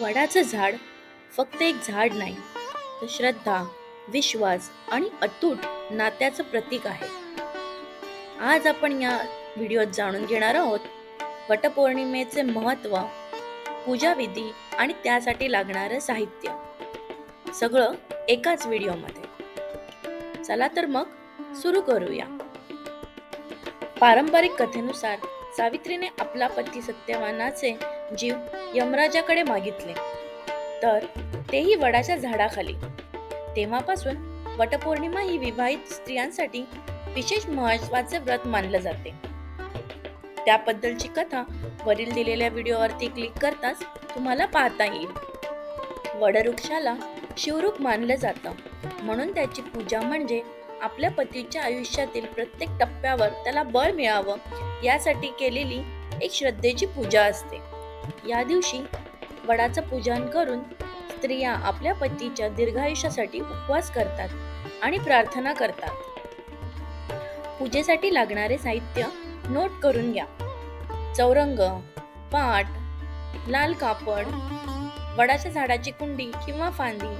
वडाचं झाड फक्त एक झाड नाही तर श्रद्धा विश्वास आणि अतूट नात्याचं प्रतीक आहे. आज आपण या व्हिडिओत जाणून घेणार आहोत वटपौर्णिमेचे महत्त्व पूजाविधी आणि त्यासाठी लागणारं साहित्य. सगळं एकाच व्हिडिओमध्ये. चला तर मग सुरू करूया. पारंपरिक कथेनुसार सावित्रीने आपला पती सत्यवानाचे जीव यमराजाकडे मागितले. तर तेही वडाच्या झाडाखाली. तेव्हापासून वटपौर्णिमा ही विवाहित स्त्रियांसाठी विशेष महत्त्वाचे व्रत मानलं जाते. त्याबद्दलची कथा वरील दिलेल्या व्हिडिओवरती क्लिक करताच तुम्हाला पाहता येईल. वडवृक्षाला शिवरूप मानलं जातं. म्हणून त्याची पूजा म्हणजे आपल्या पतीच्या आयुष्यातील प्रत्येक टप्प्यावर त्याला बळ मिळावं यासाठी केलेली एक श्रद्धेची पूजा असते. या दिवशी वडाचं पूजन करून स्त्रिया आपल्या पतीच्या दीर्घायुष्यासाठी उपवास करतात आणि प्रार्थना करतात. पूजेसाठी लागणारे साहित्य नोट करून घ्या. चौरंग पाट लाल कापड वडाच्या झाडाची कुंडी किंवा फांदी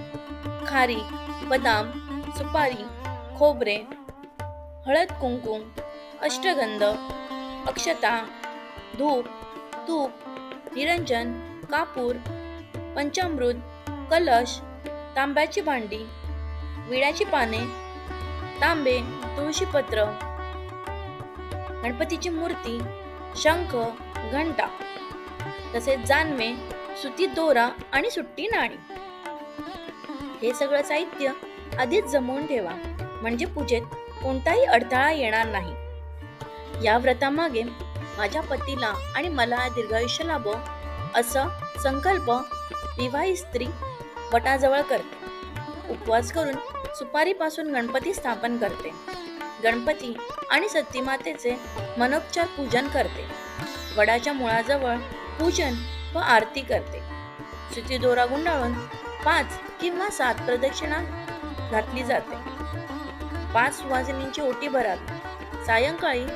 खारी बदाम सुपारी खोबरे हळद कुंकुम अष्टगंध अक्षता धूप तूप निरंजन कापूर पंचामृत कलश तांब्याची भांडी विड्याची पाने तांबे तुळशीपत्र गणपतीची मूर्ती शंख घंटा तसेच जानवे सुती दोरा आणि सुट्टी नाणी. हे सगळं साहित्य आधीच जमवून ठेवा म्हणजे पूजेत कोणताही अडथळा येणार नाही. या व्रतामागे माझ्या पतीला आणि मला दीर्घायुष्य लाभो असं संकल्प विवाही स्त्री वटाजवळ करते. उपवास करून सुपारीपासून गणपती स्थापन करते. गणपती आणि सतीमातेचे मनोपचार पूजन करते. वडाच्या मुळाजवळ पूजन व आरती करते. सुती दोरा गुंडाळून पाच किंवा सात प्रदक्षिणा घातली जाते. पाच सुवासिनींची ओटी भरावी सायंकाळी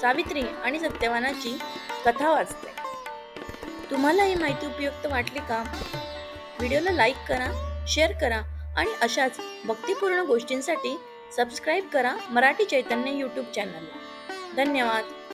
सावित्री आणि सत्यवानाची कथा वाचते. तुम्हाला ही माहिती उपयुक्त वाटली का? व्हिडिओला लाईक करा शेअर करा आणि अशाच भक्तिपूर्ण गोष्टींसाठी सबस्क्राईब करा मराठी चैतन्य यूट्यूब चॅनल धन्यवाद.